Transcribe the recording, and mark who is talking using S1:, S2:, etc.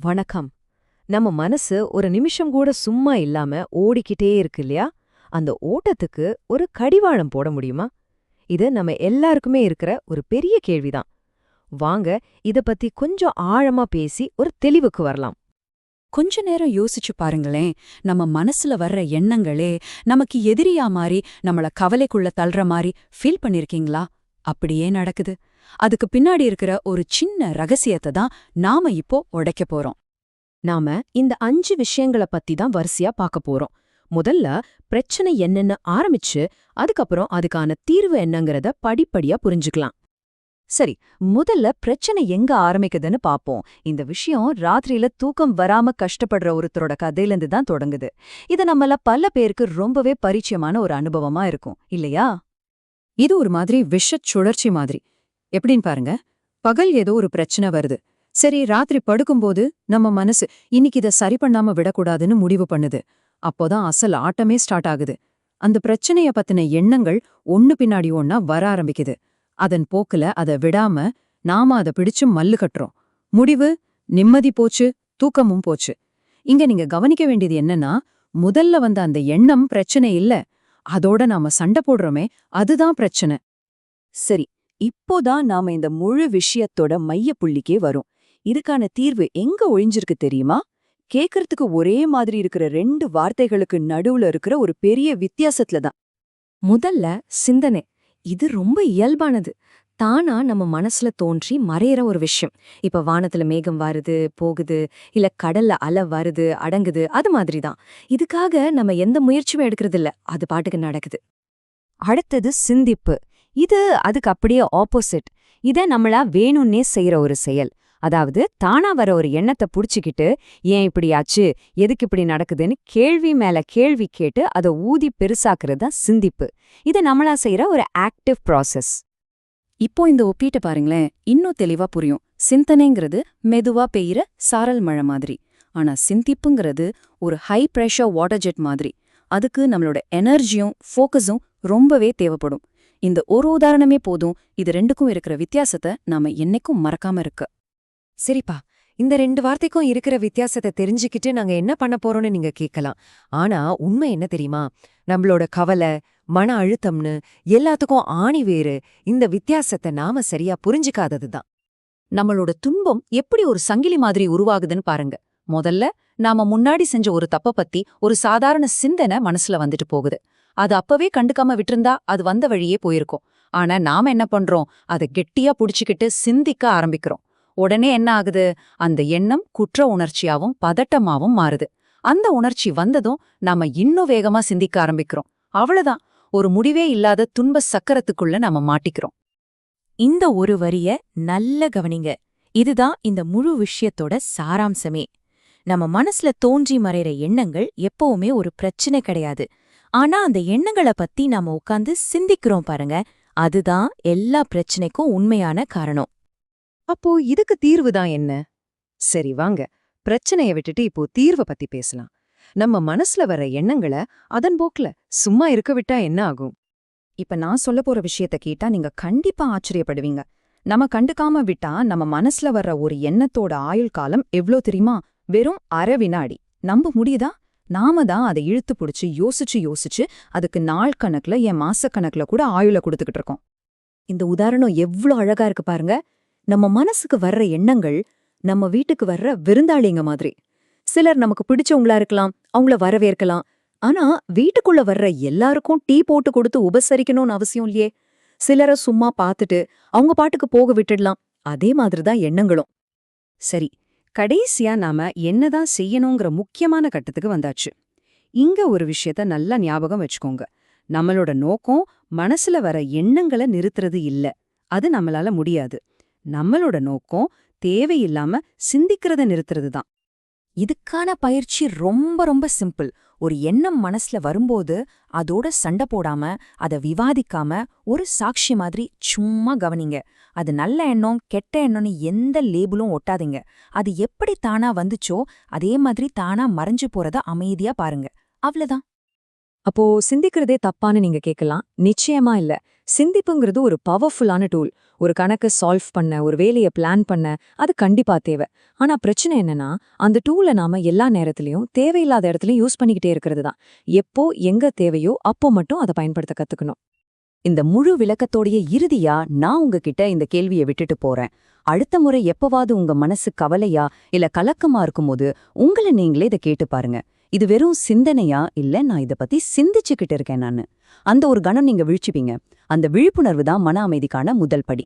S1: வணக்கம். நம்ம மனசு ஒரு நிமிஷம் கூட சும்மா இல்லாம ஓடிக்கிட்டே இருக்கு இல்லையா? அந்த ஓட்டத்துக்கு ஒரு கடிவாளம் போட முடியுமா? இது நம்ம எல்லாருக்குமே இருக்கிற ஒரு பெரிய கேள்விதான். வாங்க இத பத்தி கொஞ்சம் ஆழமா பேசி ஒரு தெளிவுக்கு வரலாம்.
S2: கொஞ்ச நேரம் யோசிச்சு பாருங்களேன். நம்ம மனசுல வர்ற எண்ணங்களே நமக்கு எதிரியா மாறி நம்மள கவலைக்குள்ள தள்ளுற மாதிரி ஃபீல் பண்ணிருக்கீங்களா? அப்படியே நடக்குது. அதுக்கு பின்னாடி இருக்கிற ஒரு சின்ன ரகசியத்தை தான் நாம இப்போ உடைக்க போறோம்.
S1: நாம இந்த அஞ்சு விஷயங்கள பத்தி தான் வரிசையா பார்க்க போறோம். முதல்ல பிரச்சனை என்னன்னு ஆரம்பிச்சு அதுக்கப்புறம் அதுக்கான தீர்வு என்னங்கறத படிப்படியா புரிஞ்சுக்கலாம். சரி முதல்ல பிரச்சனை எங்க ஆரம்பிக்குதுன்னு பாப்போம். இந்த விஷயம் ராத்திரியில தூக்கம் வராம கஷ்டப்படுற ஒருத்தரோட கதையிலிருந்து தான் தொடங்குது. இது நம்மள பல பேருக்கு ரொம்பவே பரிச்சயமான ஒரு அனுபவமா இருக்கும் இல்லையா?
S2: இது ஒரு மாதிரி விஷச் சுழற்சி மாதிரி. எப்படின்னு பாருங்க. பகல் ஏதோ ஒரு பிரச்சனை வருது. சரி ராத்திரி படுக்கும்போது நம்ம மனசு இன்னைக்கு இதை சரி பண்ணாம விடக்கூடாதுன்னு முடிவு பண்ணுது. அப்போதான் அசல் ஆட்டமே ஸ்டார்ட் ஆகுது. அந்த பிரச்சனைய பத்தின எண்ணங்கள் ஒண்ணு பின்னாடி ஒன்னா வர ஆரம்பிக்குது. அதன் போக்குல அதை விடாம நாம அதை பிடிச்சு மல்லு கட்டுறோம். முடிவு? நிம்மதி போச்சு தூக்கமும் போச்சு. இங்க நீங்க கவனிக்க வேண்டியது என்னன்னா முதல்ல வந்த அந்த எண்ணம் பிரச்சனை இல்ல. அதோட நாம சண்டை போடுறோமே அதுதான் பிரச்சனை.
S1: சரி இப்போதான் நாம இந்த முழு விஷயத்தோட மைய புள்ளிக்கே வரும். இதுக்கான தீர்வு எங்க ஒழிஞ்சிருக்கு தெரியுமா? கேக்கறதுக்கு ஒரே மாதிரி இருக்கிற ரெண்டு வார்த்தைகளுக்கு நடுவுல இருக்கிற ஒரு பெரிய வித்தியாசத்துல தான். முதல்ல சிந்தனை. இது ரொம்ப இயல்பானது. தானா நம்ம மனசுல தோன்றி மறையிற ஒரு விஷயம். இப்ப வானத்துல மேகம் வருது போகுது இல்ல கடல்ல அலை வருது அடங்குது அது மாதிரிதான். இதுக்காக நம்ம எந்த முயற்சியும் எடுக்கறதில்ல. அது பாட்டுக்கு நடக்குது. அடுத்தது சிந்திப்பு. இது அதுக்கு அப்படியே ஆப்போசிட் இத நம்மளா வேணும்னே செய்யற ஒரு செயல். அதாவது தானா வர ஒரு எண்ணத்தை புடிச்சுக்கிட்டு ஏன் இப்படி ஆச்சு? எதுக்கு இப்படி நடக்குதுன்னு? கேள்வி மேல கேள்வி கேட்டு அதை ஊதி பெருசாக்குறது தான் சிந்திப்பு. இது நம்மளா செய்யற ஒரு ஆக்டிவ் ப்ராசஸ்
S2: இப்போ இந்த ஒப்பீட்டை பாருங்களேன். இன்னும் தெளிவா புரியும். சிந்தனைங்கிறது மெதுவா பெய்யிற சாரல் மழை மாதிரி. ஆனா சிந்திப்புங்கிறது ஒரு ஹை பிரஷர் வாட்டர் ஜெட் மாதிரி. அதுக்கு நம்மளோட எனர்ஜியும் ஃபோக்கஸும் ரொம்பவே தேவைப்படும். இந்த ஒரு உதாரணமே போதும். இது ரெண்டுக்கும் இருக்கிற வித்தியாசத்தை நாம என்னைக்கும் மறக்காம இருக்கு.
S1: சரிப்பா. இந்த ரெண்டு வார்த்தைக்கும் இருக்கிற வித்தியாசத்தை தெரிஞ்சுக்கிட்டு நாங்க என்ன பண்ண போறோம்னு நீங்க கேட்கலாம். ஆனா உண்மை என்ன தெரியுமா? நம்மளோட கவலை மன அழுத்தம்னு எல்லாத்துக்கும் ஆணி வேறு. இந்த வித்தியாசத்தை நாம சரியா புரிஞ்சுக்காததுதான்.
S2: நம்மளோட துன்பம் எப்படி ஒரு சங்கிலி மாதிரி உருவாகுதுன்னு பாருங்க. முதல்ல நாம முன்னாடி செஞ்ச ஒரு தப்ப பத்தி ஒரு சாதாரண சிந்தனை மனசுல வந்துட்டு போகுது. அது அப்பவே கண்டுக்காம விட்டிருந்தா அது வந்த வழியே போயிருக்கும். ஆனா நாம என்ன பண்றோம்? அதை கெட்டியா புடிச்சுக்கிட்டு சிந்திக்க ஆரம்பிக்கிறோம். உடனே என்ன ஆகுது? அந்த எண்ணம் குற்ற உணர்ச்சியாவும் பதட்டமாவும் மாறுது. அந்த உணர்ச்சி வந்ததும் நாம இன்னும் வேகமா சிந்திக்க ஆரம்பிக்கிறோம். அவ்வளவுதான். ஒரு முடிவே இல்லாத துன்ப சக்கரத்துக்குள்ள நாம மாட்டிக்கிறோம்.
S1: இந்த ஒரு வரிய நல்ல கவனிங்க. இதுதான் இந்த முழு விஷயத்தோட சாராம்சமே. நம்ம மனசுல தோன்றி மறைற எண்ணங்கள் எப்பவுமே ஒரு பிரச்சனை கிடையாது. ஆனா அந்த எண்ணங்களை பத்தி நாம உட்காந்து சிந்திக்கிறோம் பாருங்க. அதுதான் எல்லா பிரச்சனைக்கும் உண்மையான காரணம். அப்போ இதுக்கு தீர்வு தான் என்ன? சரி வாங்க. பிரச்சனைய விட்டுட்டு இப்போ தீர்வை பத்தி பேசலாம். நம்ம மனசுல வர எண்ணங்களை அதன் போக்குல சும்மா இருக்க விட்டா என்ன ஆகும்?
S2: இப்ப நான் சொல்ல போற விஷயத்த கேட்டா நீங்க கண்டிப்பா ஆச்சரியப்படுவீங்க. நம்ம கண்டுக்காம விட்டா நம்ம மனசுல வர்ற ஒரு எண்ணத்தோட ஆயுள் காலம் எவ்ளோ தெரியுமா? வெறும் அரை வினாடி. நம்ப முடியுதா? நாம தான் அதை இழுத்து புடிச்சு யோசிச்சு யோசிச்சு அதுக்கு நாள் கணக்குல என் மாசக்கணக்குல கூட ஆயுள கொடுத்துக்கிட்டு இருக்கோம்.
S1: இந்த உதாரணம் எவ்ளோ அழகா இருக்கு பாருங்க. நம்ம மனசுக்கு வர்ற எண்ணங்கள் நம்ம வீட்டுக்கு வர்ற விருந்தாளிங்க மாதிரி. சிலர் நமக்கு பிடிச்சவங்களா இருக்கலாம் அவங்கள வரவேற்கலாம். ஆனா வீட்டுக்குள்ள வர்ற எல்லாருக்கும் டீ போட்டு கொடுத்து உபசரிக்கணும்னு அவசியம் இல்லையே. சிலரை சும்மா பார்த்துட்டு அவங்க பாட்டுக்கு போக விட்டுடலாம். அதே மாதிரிதான் எண்ணங்களும். சரி கடைசியா நாம என்னதான் செய்யணுங்கிற முக்கியமான கட்டத்துக்கு வந்தாச்சு. இங்க ஒரு விஷயத்த நல்லா ஞாபகம் வச்சுக்கோங்க. நம்மளோட நோக்கம் மனசுல வர எண்ணங்களை நிறுத்துறது இல்ல. அது நம்மளால முடியாது. நம்மளோட நோக்கம் தேவையில்லாம சிந்திக்கிறத நிறுத்துறது தான் இதுக்கான பயிற்சி ரொம்ப ரொம்ப சிம்பிள். ஒரு எண்ணம் மனசுல வரும்போது அதோட சண்டை போடாம அத விவாதிக்காம ஒரு சாட்சி மாதிரி சும்மா கவனிங்க. அது நல்ல எண்ணம் கெட்ட எண்ணம்னு எந்த லேபிளும் ஒட்டாதீங்க. அது எப்படி தானா வந்துச்சோ அதே மாதிரி தானா மறைஞ்சு போறத அமைதியா பாருங்க. அவ்வளவுதான் அப்போ சிந்திக்கிறதே தப்பான்னு நீங்க கேட்கலாம். நிச்சயமா இல்ல.
S3: சிந்திப்புங்கிறது ஒரு பவர்ஃபுல்லான டூல் ஒரு கணக்கு சால்வ் பண்ண ஒரு வேலையை பிளான் பண்ண அது கண்டிப்பா தேவை. ஆனா பிரச்சனை என்னன்னா அந்த டூலை நாம எல்லா நேரத்திலையும் தேவையில்லாத இடத்துலயும் யூஸ் பண்ணிக்கிட்டே இருக்கிறது தான். எப்போ எங்க தேவையோ அப்போ மட்டும் அதை பயன்படுத்த கத்துக்கணும்.
S1: இந்த முழு விளக்கத்தோடைய இறுதியா நான் உங்ககிட்ட இந்த கேள்வியை விட்டுட்டு போறேன். அடுத்த முறை எப்பவாவது உங்க மனசு கவலையா இல்ல கலக்கமா இருக்கும்போது உங்களை நீங்களே இதை கேட்டு பாருங்க. இது வெறும் சிந்தனையா இல்ல நான் இத பத்தி சிந்திச்சுக்கிட்டு இருக்கேன் நானு. அந்த ஒரு கணம் நீங்க விழிச்சுப்பீங்க. அந்த விழிப்புணர்வு தான் மன அமைதிக்கான முதல் படி.